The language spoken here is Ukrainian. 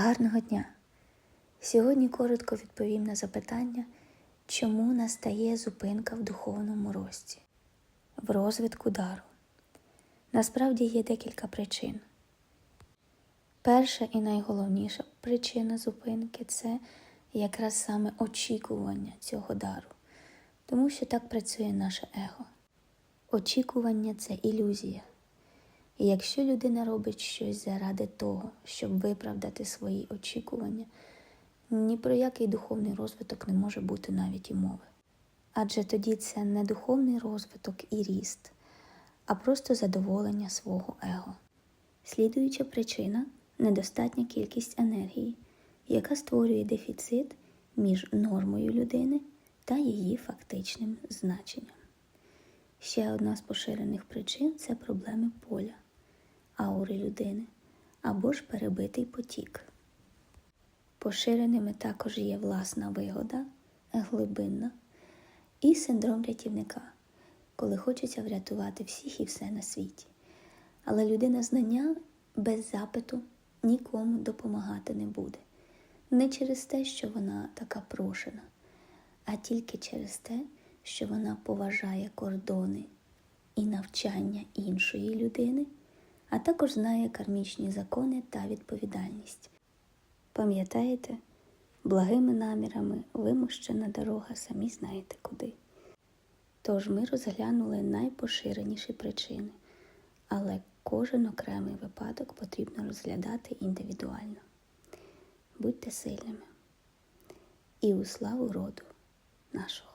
Гарного дня! Сьогодні коротко відповім на запитання, чому настає зупинка в духовному рості, в розвитку дару. Насправді є декілька причин. Перша і найголовніша причина зупинки це якраз саме очікування цього дару, тому що так працює наше его. Очікування це ілюзія. І якщо людина робить щось заради того, щоб виправдати свої очікування, ні про який духовний розвиток не може бути навіть і мови. Адже тоді це не духовний розвиток і ріст, а просто задоволення свого его. Слідуюча причина недостатня кількість енергії, яка створює дефіцит між нормою людини та її фактичним значенням. Ще одна з поширених причин це проблеми поля, аури людини або ж перебитий потік. Поширеними також є власна вигода, глибинна і синдром рятівника, коли хочеться врятувати всіх і все на світі. Але людина знання без запиту нікому допомагати не буде. Не через те, що вона така прошена, а тільки через те, що вона поважає кордони і навчання іншої людини, а також знає кармічні закони та відповідальність. Пам'ятаєте, благими намірами вимощена дорога, самі знаєте куди. Тож ми розглянули найпоширеніші причини, але кожен окремий випадок потрібно розглядати індивідуально. Будьте сильними і у славу роду нашого.